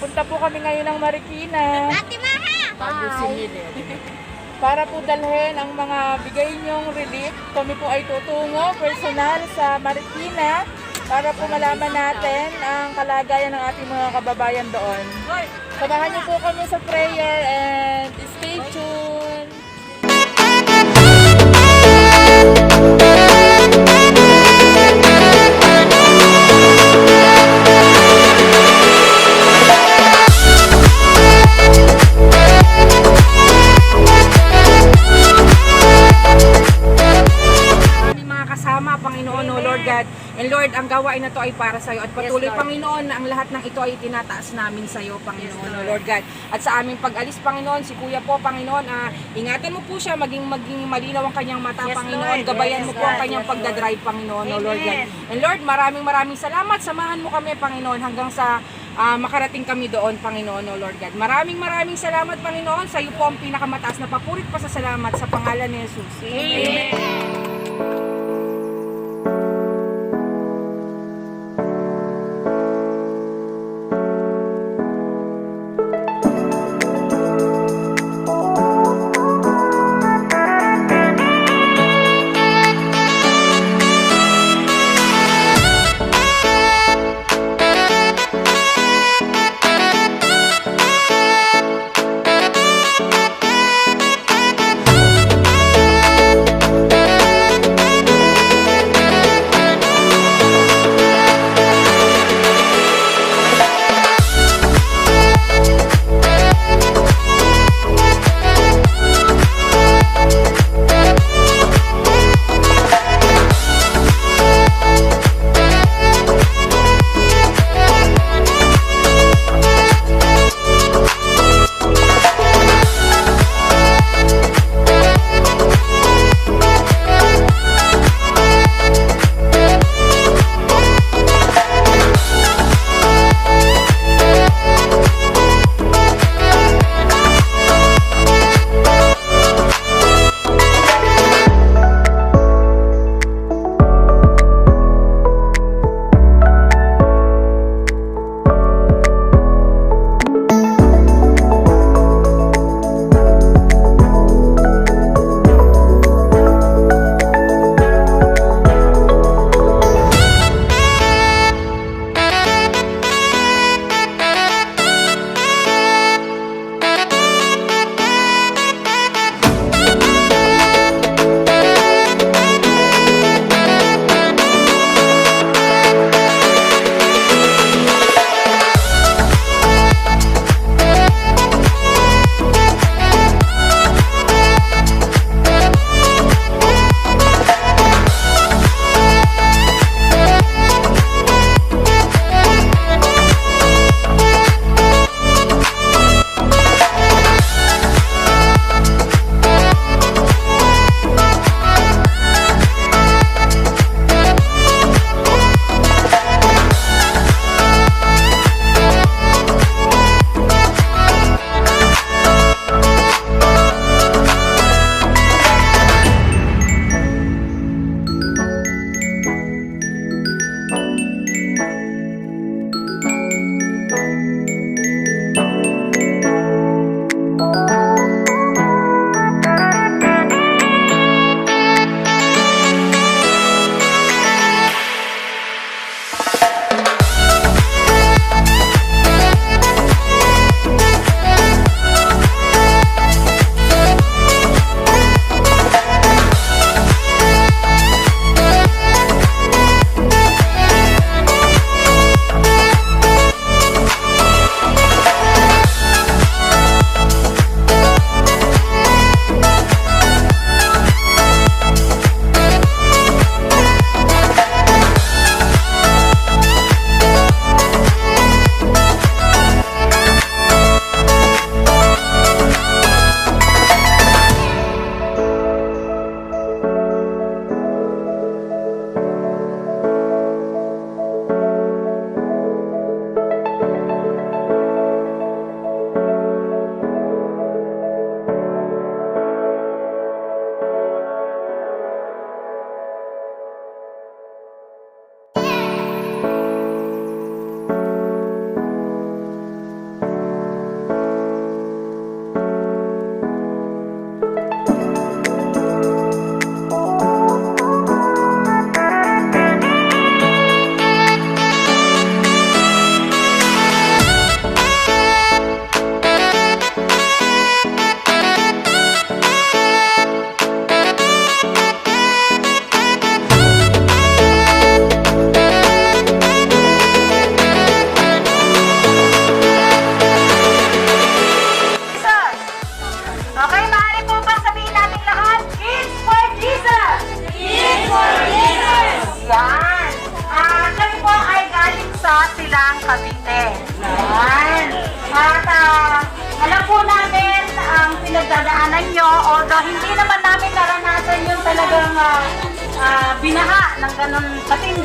Papunta po kami ngayon ng Marikina. Ate Maha! Para po dalhin ang mga bigay niyong relief. Kami po ay tutungo personal sa Marikina para po malaman natin ang kalagayan ng ating mga kababayan doon. Samahan niyo po kami sa prayer and stay tuned. Ay para sa iyo. At patuloy, Panginoon, na ang lahat ng ito ay tinataas namin sa iyo, Panginoon, O Lord God. At sa aming pag-alis, Panginoon, si Kuya po, Panginoon, ah, ingatan mo po siya, maging maging malinaw ang kanyang mata, Panginoon. Gabayan mo po ang kanyang pagdadrive, Panginoon, O Lord God. And Lord, maraming maraming salamat. Samahan mo kami, Panginoon, hanggang sa ah, makarating kami doon, Panginoon, O Lord God. Maraming maraming salamat, Panginoon. Sa iyo po ang pinakamataas na papurit pa sa salamat sa pangalan ni Jesus. Amen.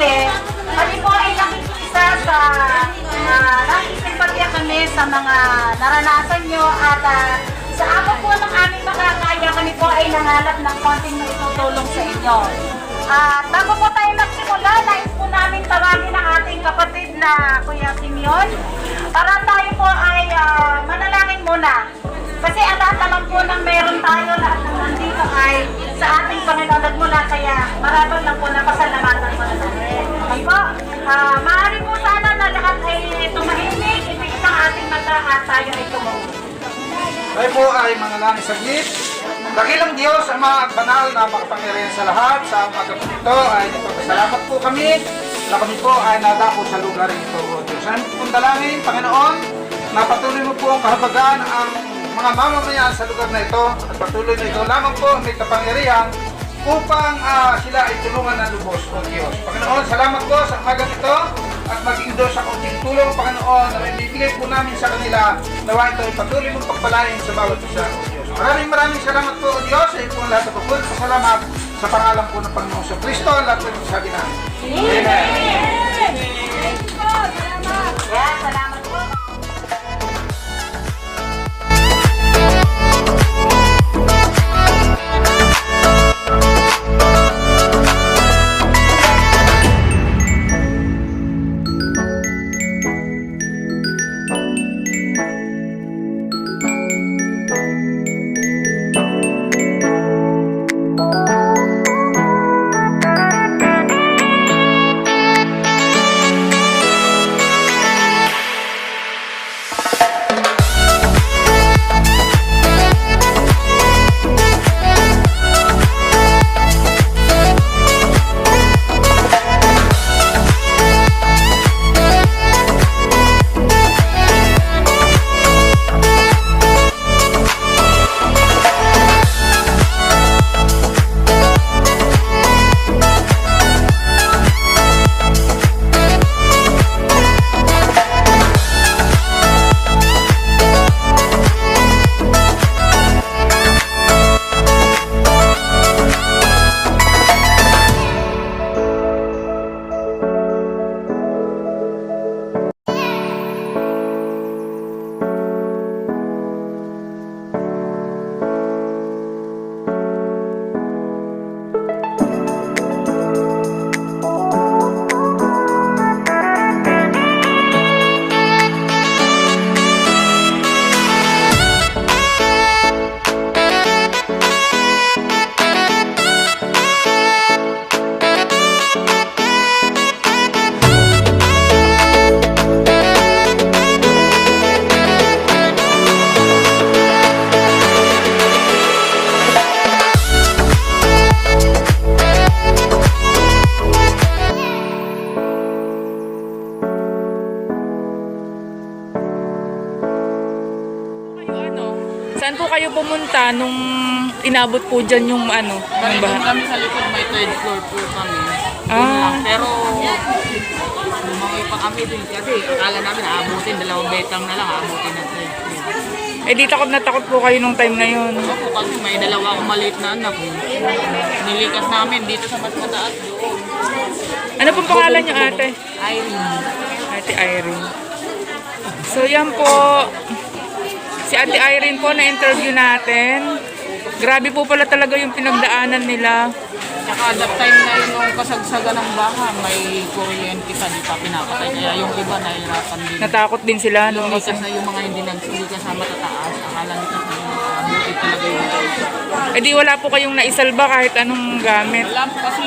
Katindi, kami po ay nakikisa sa uh, nakikipagya kami sa mga naranasan nyo at ah, sa ako po ng aming makakaya, kami po ay nangalap ng konting na itutulong sa inyo. At bago po tayo magsimula, nais po namin tawagin ang ating kapatid na Kuya Simeon para tayo po ay ah, manalangin muna. Kasi ang lahat naman po ng meron tayo, lahat ng nandito ay sa ating Panginoon at mula kaya marapat lang po na pasalamatan na natin. Po? Ah, maaari po sana na lahat ay tumahimik, ipigit ang ating mata at tayo ay tumuwi. Tayo po ay manalangin saglit. Dakilang Diyos, Ama at Banal na makapangyarihan sa lahat, sa umaga po ito ay nagpapasalamat po kami na kami po ay nadako sa lugar ito, O Diyos. Pong dalangin, Panginoon, na mo po ang kahabagan ang mga mamamayan sa lugar na ito at patuloy na ito lamang po may kapangyarihan upang ah, sila ay tulungan ng lubos, O Diyos. Panginoon, salamat po sa umagang ito at maging doon sa kaunting tulong, Panginoon, na ibibigay po namin sa kanila nawa ito ay patuloy mong pagpalain sa bawat isa. Maraming maraming salamat po, O Diyos, sa iyong lahat na pagpun. Salamat sa pangalan po ng Panginoon sa Kristo, lahat po yung sabi namin. Amen. Inabot po dyan yung ano? Yung Doon baha? kami sa likod, may third floor po kami. Doon Ah. lang. Pero, lumangoy pa kami dun kasi akala namin aabutin, dalawang betang na lang aabutin ng third floor. Eh di takot na takot po kayo nung time na yun. Ako kasi may dalawa akong maliit na anak. eh. Nilikas namin dito sa mas mataas doon. Ano pong pangalan niyo ate? Irene. Ate Irene. So yan po, si Ate Irene po na-interview natin. Grabe po pala talaga yung pinagdaanan nila. Tsaka that time na yun yung kasagsagan ng baha, may kuryente ka, di pa pinapatay. Kaya yung iba nahihirapan din. Natakot din sila nung Lumikas na yung mga hindi nagsilikas sa matataas. Akala nila na yung aabutin talaga yung Eh di wala po kayong naisalba kahit anong gamit. Wala po kasi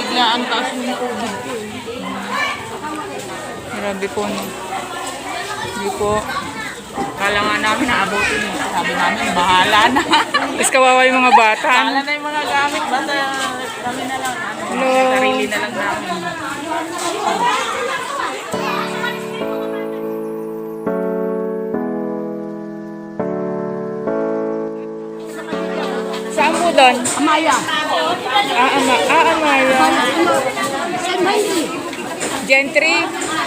biglaan taas yung COVID. Grabe po no. Hindi po. Kala nga namin naabutin. Sabi namin, bahala na. Tapos kawawa yung mga bata. bahala na yung mga gamit. Basta kami na lang. Ano, Hello. sarili na lang namin. Saan po doon? Amaya. Ah, ama. Ah, Amaya. Gentry.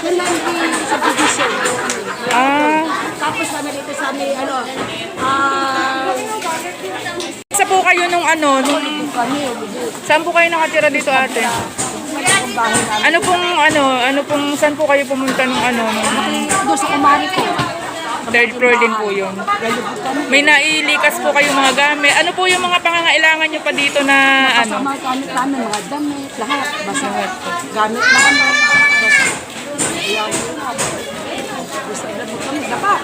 San Mandy subdivision. Ah. Tapos kami dito sa may ano, ah, Isa po kayo nung ano, nung... Saan po kayo nakatira dito ate? Ano pong ano, ano pong, saan po kayo pumunta nung ano, nung Doon sa kumari ko. third floor din po yun? May nailikas po kayo mga gamit. Ano po yung mga pangangailangan nyo pa dito na Sa ano? mga gamit namin, mga damit, lahat. Basta gamit na kami. Ayaw ko na. Gusto na po kami, dapat.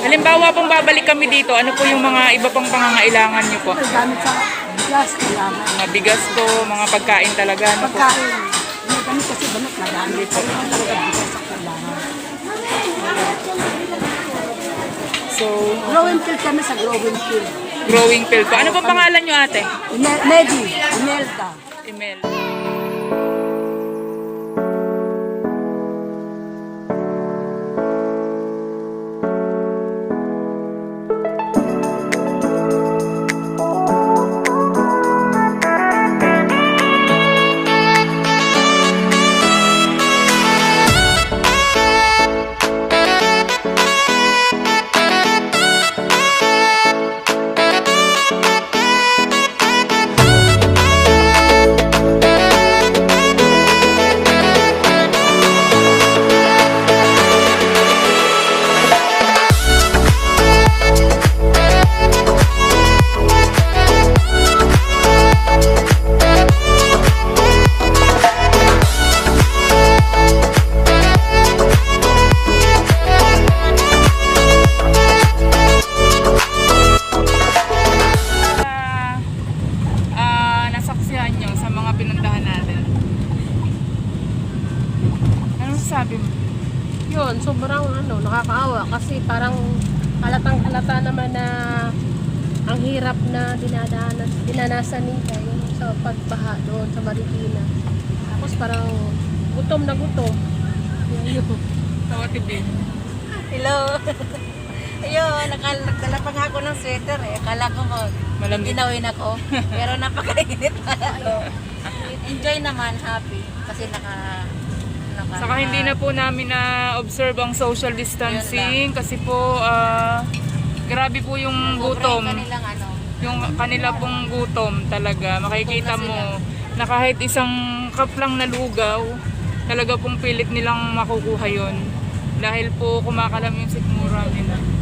Halimbawa pong babalik kami dito, ano po yung mga iba pang pangangailangan nyo po? gamit sa bigas, kailangan. Mga bigas po, mga pagkain talaga, ano po? Pagkain. May gamit kasi banat na gamit. Talaga bigas sa kailangan. So, Growing field kami sa growing field. growing pill po. Ano po pangalan nyo ate? Ine- Medi, Imelda. Na dinadanas, dinanasan nila yung sa pagbaha doon sa Marikina. Tapos parang gutom na gutom. Yun, yun. Sa TV. Hello. Ayun, nakal nagdala pa nga ako ng sweater eh. Akala ko mo, Malamig. ginawin ako. Pero napakainit pa. Enjoy naman, happy. Kasi naka... naka Saka hindi na po namin na-observe ang social distancing kasi po ah, grabe po yung gutom. Kanilang ano. Yung kanila pong gutom talaga. Makikita mo na kahit isang cup lang na lugaw, talaga pong pilit nilang makukuha yon Dahil po kumakalam yung sikmura nila.